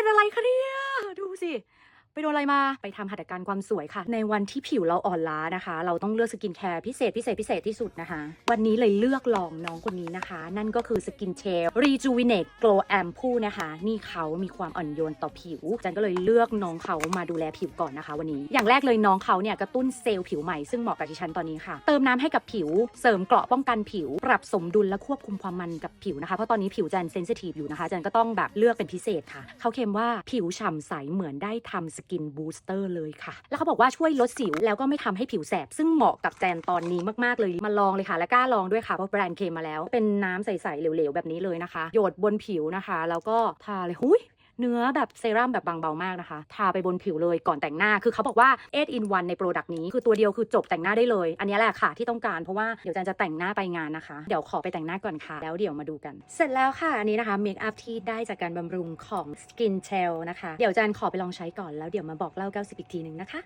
เป็นอะไรคะเนี่ย ดูสิ ไปโดนอะไรมาไปทำหัตถการความสวยค่ะ ในวันที่ผิวเราอ่อนล้านะคะ เราต้องเลือกสกินแคร์พิเศษพิเศษพิเศษที่สุดนะคะ วันนี้เลยเลือกลองน้องคนนี้นะคะ นั่นก็คือสกินเชล Rejuvenate Glow Ampoule นะคะ นี่เขามีความอ่อนโยนต่อผิวจันก็เลยเลือกน้องเขามาดูแลผิวก่อนนะคะ วันนี้อย่างแรกเลยน้องเขาเนี่ยกระตุ้นเซลล์ผิวใหม่ซึ่งเหมาะกับดิฉันตอนนี้ค่ะ เติมน้ำให้กับผิว เสริมเกราะป้องกันผิว ปรับสมดุลและควบคุมความมันกับผิวนะคะเพราะตอนนี้ผิวจันเซนซิทีฟอยู่นะคะจันก็ต้องแบบเลือกเป็นพิเศษค่ะเขาเคลมว่าผิวฉ่ำใสเหมือนได้ทำสกินบูสเตอร์เลยค่ะ แล้วเขาบอกว่าช่วยลดสิวแล้วก็ไม่ทำให้ผิวแสบ ซึ่งเหมาะกับแจนตอนนี้มากๆเลย มาลองเลยค่ะ และกล้าลองด้วยค่ะ เพราะแบรนด์เคมมาแล้ว เป็นน้ำใสๆเหลวๆแบบนี้เลยนะคะ หยดบนผิวนะคะ แล้วก็ทาเลย หุย เนื้อแบบเซรั่มแบบบางเบามากนะคะ ทาไปบนผิวเลยก่อนแต่งหน้า คือเขาบอกว่า8 in 1ในโปรดักต์นี้ คือตัวเดียวคือจบแต่งหน้าได้เลย อันนี้แหละค่ะที่ต้องการเพราะว่าเดี๋ยวจันจะแต่งหน้าไปงานนะคะ เดี๋ยวขอไปแต่งหน้าก่อนค่ะ แล้วเดี๋ยวมาดูกัน เสร็จแล้วค่ะ อันนี้นะคะเมคอัพที่ได้จากการบำรุงของ Skin Gel นะคะ เดี๋ยวจันขอไปลองใช้ก่อนแล้วเดี๋ยวมาบอกเล่า90อีกทีหนึ่งนะคะ